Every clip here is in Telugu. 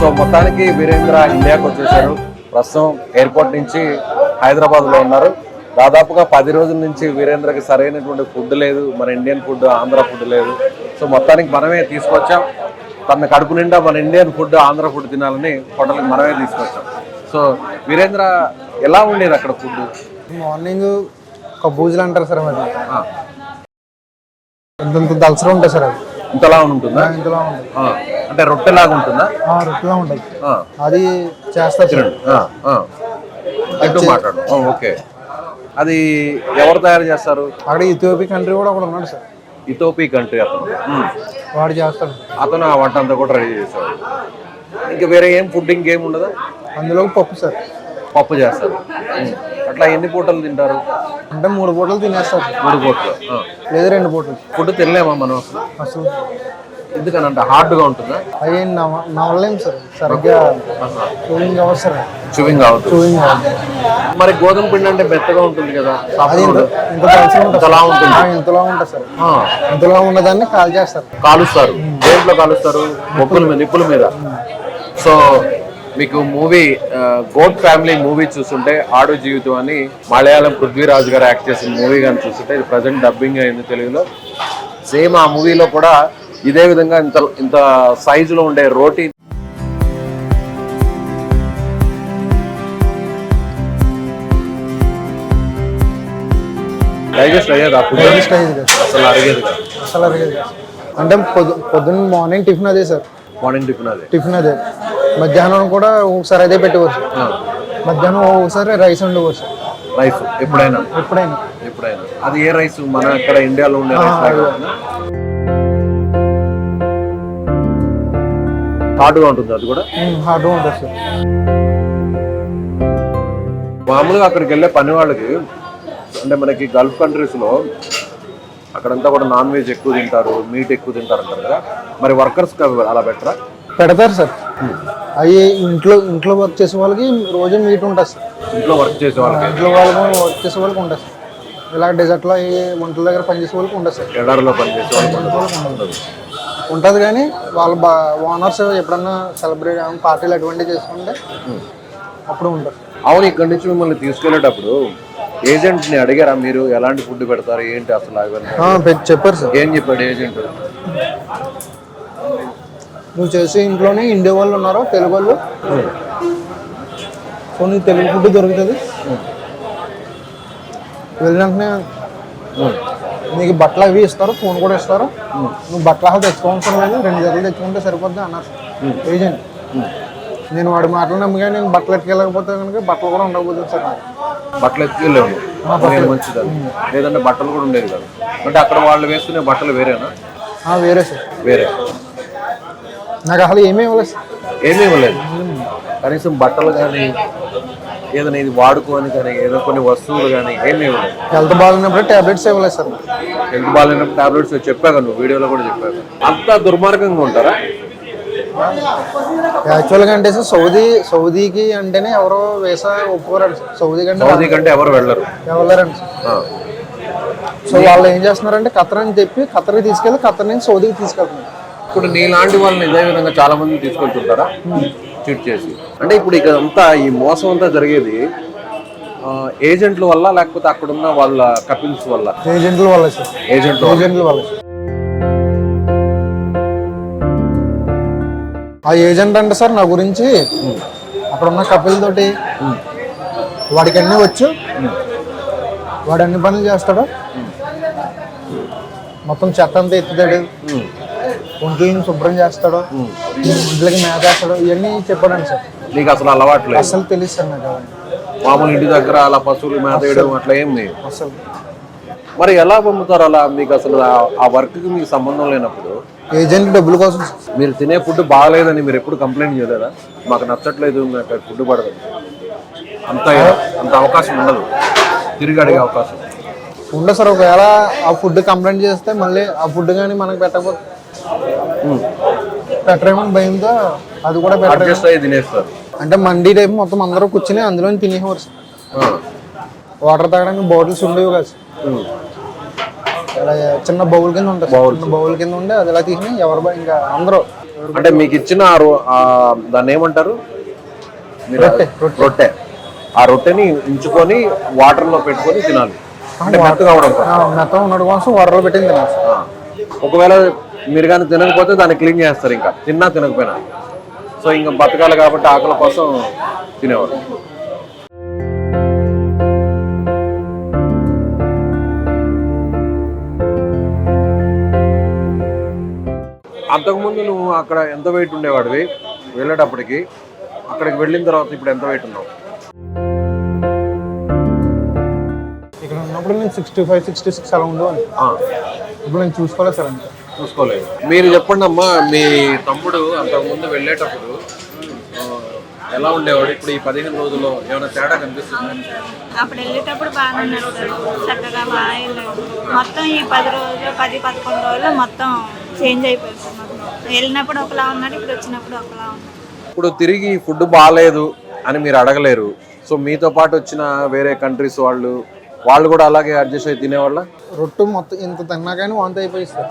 సో మొత్తానికి వీరేంద్ర ఇండియాకి వచ్చేసారు. ప్రస్తుతం ఎయిర్పోర్ట్ నుంచి హైదరాబాద్లో ఉన్నారు. దాదాపుగా పది రోజుల నుంచి వీరేంద్రకి సరైనటువంటి ఫుడ్ లేదు. మన ఇండియన్ ఫుడ్ ఆంధ్ర ఫుడ్ లేదు. సో మొత్తానికి మనమే తీసుకొచ్చాం. తన కడుపు నిండా మన ఇండియన్ ఫుడ్ ఆంధ్ర ఫుడ్ తినాలని హోటల్కి మనమే తీసుకొచ్చాం. సో వీరేంద్ర ఎలా ఉండేది అక్కడ ఫుడ్? మార్నింగ్ కబ్బూజులు అంటారు సార్ అది ఇంత దలసర ఉంటాయి సార్ అది. ఇంతలా ఉంటుందా? ఇంతలా ఉంటుంది. అంటే రొట్టెలాగా ఉంటుందా? ఆ, రొట్టెలా ఉంటుంది. ఆ, అది చేస్తారు ఆ. తింటూ మాట్లాడు. ఓకే. అది ఎవరు తయారు చేస్తారు? అక్కడ ఇథియోపియా కంట్రీ కూడా ఒకడు ఉన్నాడు సార్. ఇథోపీ కంట్రీ అతను. వాడు చేస్తాడు. అతను ఆ వంట అంతా కూడా రెడీ చేశాడు ఇంకా వేరే ఏం ఫుడ్ ఇంకేం ఉండదా? అందులో పప్పు సార్. పప్పు చేస్తారు. అట్లా ఎన్ని పూటలు తింటారు? అంటే మూడు పూటలు తినేస్తారు. మూడు పూటలు. లేదా రెండు పూటలు. ఫుడ్ తినలేమా మనం అసలు? అసలు ఎందుకనంటే హార్డ్గా ఉంటుందా? నవ నవలేం సార్? సరిగ్గా చూవింగ్ అవ్వదు సార్ చూవింగ్ అవుతుంది అవ్వదు మరి గోధుమ పిండి అంటే మెత్తగా ఉంటుంది కదా అది ఇంత ఇంత ఉంటుంది. ఇంతలా ఉంటుంది. ఆ, ఇంతలా ఉంటుంది సార్. ఆ. ఇంతలో ఉన్నదాన్ని కాల్ చేస్తారు. కాలుస్తారు. దేంట్లో కాలుస్తారు? బొబ్బుల మీద నిప్పుల మీద. సో మీకు మూవీ గోడ్ ఫ్యామిలీ మూవీ చూస్తుంటే ఆడు జీవితం అని మలయాళం పృథ్వీరాజ్ గారు యాక్ట్ చేసిన మూవీ కానీ చూస్తుంటే ఇది ప్రజెంట్ డబ్బింగ్ అయింది తెలుగులో. సేమ్ ఆ మూవీలో కూడా ఇదే విధంగా ఇంత ఇంత సైజులో ఉండే రోటీ డైజెస్ట్ అయ్యేది? అసలు అరిగేది అసలు అరిగేది. అంటే పొద్దు పొద్దున్న మార్నింగ్ టిఫిన్ అదే సార్. మార్నింగ్ టిఫిన్ అది. టిఫిన్ అదే. మధ్యాహ్నం కూడా ఒకసారి అదే సార్ మధ్యాహ్నం ఒకసారి రైస్ ఉండేవారు సార్ రైస్ ఎప్పుడైనా? ఎప్పుడైనా. ఎప్పుడైనా. అది ఏ రైస్ మన ఇక్కడ ఇండియాలో ఉండే రైస్ హార్డ్గా ఉంటుంది అది కూడా? హార్డ్గా ఉంటుంది సార్. మామూలుగా అక్కడికి వెళ్ళే పని వాళ్ళకి అంటే మనకి గల్ఫ్ కంట్రీస్లో అక్కడంతా కూడా నాన్ వెజ్ ఎక్కువ తింటారు మీట్ ఎక్కువ తింటారు అంటారు కదా? మరి వర్కర్స్కి అలా బెటరా పెడతారు సార్. అవి ఇంట్లో ఇంట్లో వర్క్ చేసే వాళ్ళకి రోజు మీట్ ఉంటుంది సార్. ఇంట్లో వర్క్ చేసే వాళ్ళకి? ఇంట్లో వాళ్ళకి వర్క్ చేసే వాళ్ళకి ఉంటుంది సార్. ఇలా డెజర్ట్లో వంటల దగ్గర పనిచేసే వాళ్ళకి ఉంటుంది సార్. ఎడారిలో పని చేసే వాళ్ళకి ఉండదు. ఉంటుంది కానీ వాళ్ళ బా ఓనర్స్ ఎప్పుడన్నా సెలబ్రేట్ పార్టీలు అటువంటివి చేసుకుంటే అప్పుడు ఉంటుంది అవును ఇక్కడి నుంచి మిమ్మల్ని తీసుకెళ్ళేటప్పుడు ఏజెంట్ని అడిగారా మీరు? ఎలాంటి ఫుడ్ పెడతారు? ఏంటి అసలు అవన్నీ చెప్పారు సార్. ఏం చెప్పాడు ఏజెంట్ నువ్వు చేసే ఇంట్లోనే ఇండియా వాళ్ళు ఉన్నారు తెలుగు వాళ్ళు? సో నీకు తెలుగు ఫుడ్ దొరుకుతుంది. వెళ్ళినాకనే నీకు బట్టలు అవి ఇస్తారు ఫోన్ కూడా ఇస్తారు. నువ్వు బట్టలు అసలు తెచ్చుకోవాల్సిన లేదు. రెండు జతలు తెచ్చుకుంటే సరిపోద్ది అన్నారు. ఏజెంట్. నేను వాడి మాటలు నమ్మగా నేను బట్టలు ఎట్టుకెళ్ళకపోతే కనుక బట్టలు కూడా ఉండకపోతుంది సార్ నాకు. బట్టలు ఎత్తుకెళ్ళాము మంచిది. లేదంటే బట్టలు కూడా ఉండేది కాదు. అంటే అక్కడ వాళ్ళు వేసుకునే బట్టలు వేరేనా? వేరే సార్. వేరే. నాకు అసలు ఏమీ ఇవ్వలేదు సార్. ఏమీ ఇవ్వలేదు. కనీసం బట్టలు కానీ ఏదైనా ఇది వాడుకోని కానీ ఏదో కొన్ని వస్తువులు కానీ ఏమీ ఇవ్వలేదు. హెల్త్ బాగున్నప్పుడు టాబ్లెట్స్ ఇవ్వలేదు సార్. హెల్త్ బాగాలేనప్పుడు టాబ్లెట్స్ చెప్పాక నువ్వు వీడియోలో కూడా చెప్పాక అంత దుర్మార్గంగా ఉంటారా? యాక్చువల్గా అంటే సార్ సౌదీ సౌదీకి అంటేనే ఎవరో వేసా ఒప్పుకోరండి సార్. సౌదీ కంటే సౌదీ కంటే ఎవరు వెళ్ళరు. సార్. ఆ. సో వాళ్ళు ఏం చేస్తున్నారంటే ఖతర్ అని చెప్పి ఖతర్కి తీసుకెళ్ళి ఖతర్ నుంచి సౌదీకి తీసుకెళ్తున్నారు. ఇప్పుడు నీలాంటి వాళ్ళని ఇదే విధంగా చాలా మంది తీసుకెళ్తుంటారా చీట్ చేసి. అంటే ఇప్పుడు ఇక అంతా ఈ మోసం అంతా జరిగేది ఆ, ఏజెంట్ల వల్ల లేకపోతే అక్కడ ఉన్న వాళ్ళ కపిల్స్ వల్ల? ఏజెంట్ల వల్ల సార్. ఏజెంట్ల వల్ల. ఏజెంట్ల వల్ల సార్. ఆ ఏజెంట్ అంటే సార్ నా గురించి అక్కడ ఉన్న కపిల్ తోటి వాడికి అన్నీ వచ్చు. వాడు అన్ని పనులు చేస్తాడు. మొత్తం చెత్త అంతా ఎత్తుతాడు. ఉమ్, ఒంట్లని శుభ్రం చేస్తాడు ఒంట్లకి మేత వేస్తాడు ఇవన్నీ చెప్పాడండి సార్. నీకు అసలు అలవాటు లేదు. అసలు తెలియదు సార్ నాకు. మామూలు ఇంటి దగ్గర అలా పశువులు మేత వేయడం అట్లా ఏం లేదు. అసలు. మరి ఎలా పంపుతారు అలా మీకు అసలు ఆ- వర్క్కి మీకు సంబంధం లేనప్పుడు? ఏజెంట్ డబ్బుల కోసం. మీరు తినే ఫుడ్ బాగలేదని మీరు ఎప్పుడు కంప్లైంట్ చేయలేదా? మాకు నచ్చట్లేదు నాకు ఫుడ్ పడదు. అంత అంత అవకాశం ఉండదు. తిరిగి అడిగే అవకాశం. ఉండదు సార్ ఒకవేళ ఆ ఫుడ్ కంప్లైంట్ చేస్తే మళ్ళీ ఆ ఫుడ్ కానీ మనకు పెట్టకపోతే. పెట్టరేమని భయంతో అది కూడా పెట్టరు అయ్యి తినేస్తారు. అంటే మండీ టైప్ మొత్తం అందరూ కూర్చుని అందులో తినేవారు సార్. వాటర్ తాగడానికి బాటిల్స్ ఉండేవి కాదు సార్. చిన్న బౌల్ కింద ఉంటుంది. చిన్న బౌల్ కింద ఉండే అది ఇలా తీసుకుని ఎవరు ఇంకా అందరూ అంటే మీకు ఇచ్చిన దాన్ని ఏమంటారు? రొట్టె, ఆ రొట్టెని ఉంచుకొని వాటర్లో పెట్టుకొని తినాలి. కోసం. ఆ, మెత్తం ఉండడం కోసం వరలో పెట్టింది తినాలి. ఒకవేళ మీరు కానీ తినకపోతే దాన్ని క్లీన్ చేస్తారు ఇంకా. తిన్నా తినకపోయినా. సో ఇంకా బతకాలి కాబట్టి ఆకలి కోసం తినేవారు అంతకుముందు నువ్వు అక్కడ ఎంత వెయిట్ ఉండేవాడివి? వెళ్ళేటప్పటికి అక్కడికి వెళ్ళిన తర్వాత ఇప్పుడు ఎంత వెయిట్ ఉన్నావు? ఇక్కడ ఉన్నప్పుడు నేను సిక్స్టీ ఫైవ్ సిక్స్టీ సిక్స్ అలా ఉండేవాడిని. ఆ. ఇప్పుడు నేను చూసుకోలేదు సార్ అంతే. చూసుకోలేదు. మీరు చెప్పండి అమ్మా మీ తమ్ముడు అంతకుముందు వెళ్ళేటప్పుడు ఎలా ఉండేవాడు? ఇప్పుడు ఈ పదిహేను రోజుల్లో ఏమైనా తేడా కనిపిస్తుంది? అప్పుడు వెళ్ళేటప్పుడు బాగానే ఉన్నాడు చక్కగా బాగా వెళ్ళాడు మొత్తం ఈ పది రోజులు పది పదకొండు రోజులు మొత్తం చేంజ్ మొత్తం. వెళ్ళినప్పుడు ఒకలా ఉన్నాడు ఇప్పుడు వచ్చినప్పుడు ఒకలా ఉన్నాడు. ఇప్పుడు తిరిగి ఫుడ్ బాగాలేదు అని మీరు అడగలేరు. సో మీతో పాటు వచ్చిన వేరే కంట్రీస్ వాళ్ళు వాళ్ళు కూడా అలాగే అడ్జస్ట్ అయి తినేవాళ్ళ? రొట్టు మొత్తం ఇంత తిన్నా కానీ వాంతి అయిపోయి సార్.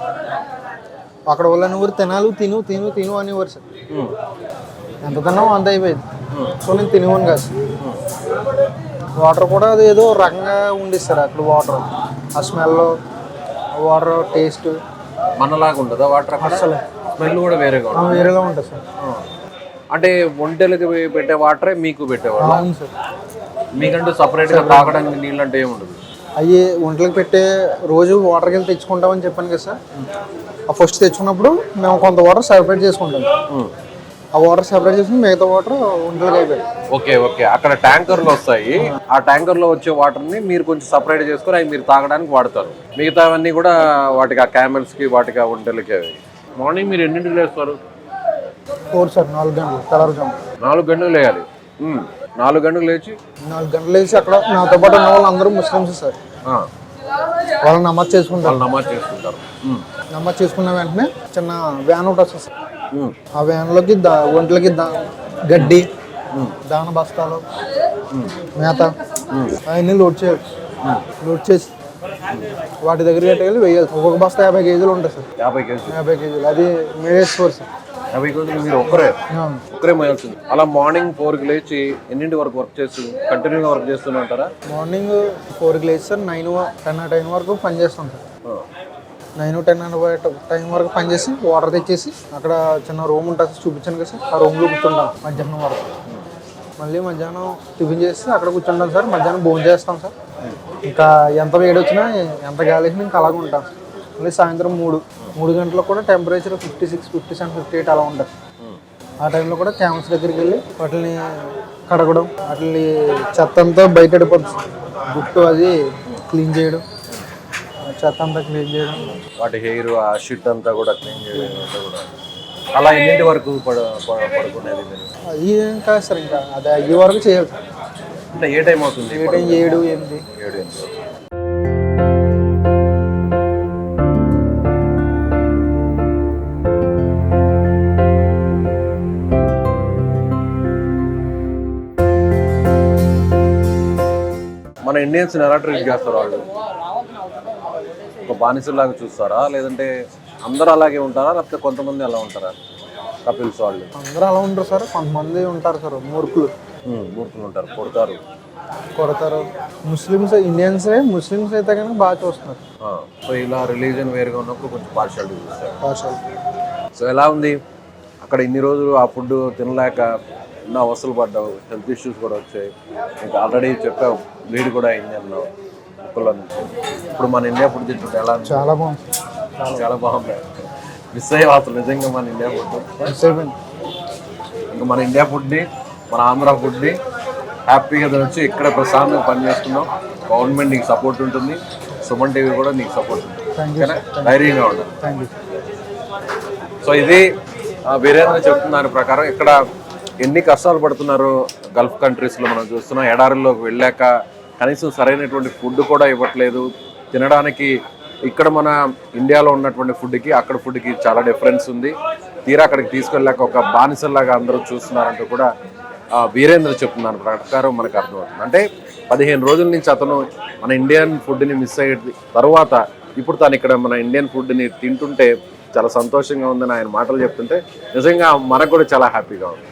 అక్కడ వాళ్ళని ఊరు తినాలి తిను తిను తిను అనేవారు సార్. ఎంత తిన్నా వాంతి అయిపోయింది. సో నేను తినేవాను కాదు వాటర్ కూడా అది ఏదో రకంగా ఉండేది సార్ అక్కడ వాటర్. ఆ స్మెల్ వాటర్ టేస్ట్. మనలాగా ఉండదా వాటర్ అసలు స్మెల్ కూడా వేరేగా ఉంటుంది. వేరేగా ఉంటుంది సార్. అంటే ఒంటెలకి పెట్టే వాటరే మీకు పెట్టేవాళ్ళు? అవును సార్. మీకంటూ సపరేట్గా తాగడానికి నీళ్ళు అంటే ఏముండదు? అవి ఒంట్లోకి పెట్టే రోజు వాటర్కి వెళ్ళి తెచ్చుకుంటామని చెప్పాను కదా సార్. ఆ ఫస్ట్ తెచ్చుకున్నప్పుడు మేము కొంత వాటర్ సెపరేట్ చేసుకుంటాం. ఆ వాటర్ సెపరేట్ చేసుకుని మిగతా వాటర్ ఒంట్లోకి అయిపోయాయి ఓకే ఓకే. అక్కడ ట్యాంకర్లు వస్తాయి. ఆ ట్యాంకర్లో వచ్చే వాటర్ని మీరు కొంచెం సపరేట్ చేసుకొని అవి మీరు తాగడానికి వాడతారు. మిగతావన్నీ కూడా వాటికి ఆ క్యామెల్స్కి వాటికి ఆ ఒంటెలకి అవి. మార్నింగ్ మీరు ఎన్నింటికి లేస్తారు? ఫోర్ సార్ నాలుగు గంటలు తెల్లవారుజాము నాలుగు గంటలు లేయాలి. నాలుగు గంటలు లేచి? నాలుగు గంటలు వేసి అక్కడ నాతో పాటు ఉన్న వాళ్ళు అందరూ ముస్లిమ్స్ సార్. వాళ్ళు నమాజ్ చేసుకుంటారు. వాళ్ళు నమాజ్ చేసుకుంటారు. ఉమ్, నమాజ్ చేసుకున్న వెంటనే చిన్న వ్యాన్ ఒకటి వస్తుంది సార్. ఉమ్, ఆ వ్యాన్లోకి దా ఒంట్లకి దా గడ్డి దాన బస్తాలు మేత అవన్నీ లోడ్ చేయాలి. లోడ్ చేసి వాటి దగ్గరికి వెళ్ళి వేయాలి. ఒక్కొక్క బస్తా యాభై కేజీలు ఉంటాయి సార్. యాభై కేజీలు. యాభై కేజీలు. అది మేవేసుకోరు సార్. కేజీలు మీరు ఒక్కరే. ఒక్కరే మోయాల్సింది. అలా మార్నింగ్ ఫోర్కి లేచి ఎన్నింటి వరకు వర్క్ చేస్తూ కంటిన్యూగా వర్క్ చేస్తూనే ఉంటారా? మార్నింగ్ ఫోర్కి లేచి సార్ నైన్ టెన్ టైం వరకు పని చేస్తాం సార్. ఆ, నైన్ టెన్ టైం వరకు పని చేసి వాటర్ తెచ్చేసి అక్కడ చిన్న రూమ్ ఉంటుంది చూపించాను కదా సార్ ఆ రూమ్లో కూర్చుంటాం మధ్యాహ్నం వరకు. మళ్ళీ మధ్యాహ్నం టిఫిన్ చేసి అక్కడ కూర్చుంటాం సార్ మధ్యాహ్నం భోజనం చేస్తాం సార్. ఇంకా ఎంత వేడి వచ్చినా ఎంత గాలి వచ్చినా ఇంకా అలాగే ఉంటాం సార్. మళ్ళీ సాయంత్రం మూడు. మూడు గంటలకు కూడా temperature fifty six fifty seven fifty eight అలా ఉంటుంది. ఆ టైంలో కూడా క్యామ్స్ దగ్గరికి వెళ్ళి వాటిని కడగడం వాటిని చెత్త అంతా బయట వెళ్ళిపోతుంది సార్. గుట్టు అది క్లీన్ చేయడం చెత్త అంతా క్లీన్ చేయడం. వాటి హెయిర్ ఆ షిట్ అంతా కూడా క్లీన్ చేయడం కూడా. అలా ఎన్నింటి వరకు పడుకునేది అది ఏం కాదు సార్ ఇంకా. అది అయ్యే వరకు చేయాలి అంటే ఏ టైం అవుతుంది ఏ టైం ఏడు ఎనిమిది. ఏడు ఎనిమిది ఇండియన్స్ ఎలా ట్రీట్ చేస్తారు వాళ్ళు? ఒక బానిసలాగా చూస్తారా? లేదంటే అందరూ అలాగే ఉంటారా? లేకపోతే కొంతమంది అలా ఉంటారా? కపిల్స్ వాళ్ళు? అందరూ అలా ఉంటారు సార్. కొంతమంది ఉంటారు సార్. మూర్ఖులు. మూర్ఖులు ఉంటారు. కొడతారు. కొడతారు. ముస్లిమ్స్ ఇండియన్సే ముస్లిమ్స్ అయితే కనుక బాగా చూస్తున్నారు. సో ఇలా రిలీజన్ వేరుగా ఉన్నప్పుడు కొంచెం పార్షాలిటీ చూస్తారు. భాషలు సో ఎలా ఉంది? అక్కడ ఇన్ని రోజులు ఆ ఫుడ్ తినలేక ఎన్నో అవసరం పడ్డావు. హెల్త్ ఇష్యూస్ కూడా వచ్చాయి. ఇంకా ఆల్రెడీ చెప్పావు వేడి కూడా అయింది అన్నావు. ముక్కల్లో నుంచి. ఇప్పుడు మన ఇండియా ఫుడ్ తింటుంటే ఎలా చాలా బాగుంది. చాలా బాగుంది. మిస్ అయ్యే అసలు. నిజంగా మన ఇండియా ఫుడ్. ఇంకా మన ఇండియా ఫుడ్ని మన ఆంధ్ర ఫుడ్ని హ్యాపీగా తినొచ్చి. ఇక్కడ ప్రశాంతంగా పని చేసుకున్నాం గవర్నమెంట్ నీకు సపోర్ట్ ఉంటుంది. సుమన్ టీవీ కూడా నీకు సపోర్ట్ ఉంటుంది. ధైర్యంగా ఉండాలి యూ సో ఇది వీరేంద్ర చెప్తున్న దాని ప్రకారం ఇక్కడ ఎన్ని కష్టాలు పడుతున్నారు గల్ఫ్ కంట్రీస్లో మనం చూస్తున్నాం ఎడారుల్లోకి వెళ్ళాక కనీసం సరైనటువంటి ఫుడ్ కూడా ఇవ్వట్లేదు. తినడానికి ఇక్కడ మన ఇండియాలో ఉన్నటువంటి ఫుడ్కి అక్కడ ఫుడ్కి చాలా డిఫరెన్స్ ఉంది. తీరా అక్కడికి తీసుకెళ్ళాక ఒక బానిసల్లాగా అందరూ చూస్తున్నారంటూ కూడా వీరేంద్ర చెప్తున్నాను ప్రకారం మనకు అర్థమవుతుంది. అంటే పదిహేను రోజుల నుంచి అతను మన ఇండియన్ ఫుడ్ని మిస్ అయ్యేది. తర్వాత ఇప్పుడు తను ఇక్కడ మన ఇండియన్ ఫుడ్ని తింటుంటే చాలా సంతోషంగా ఉందని ఆయన మాటలు చెప్తుంటే నిజంగా మనకు కూడా చాలా హ్యాపీగా ఉంది.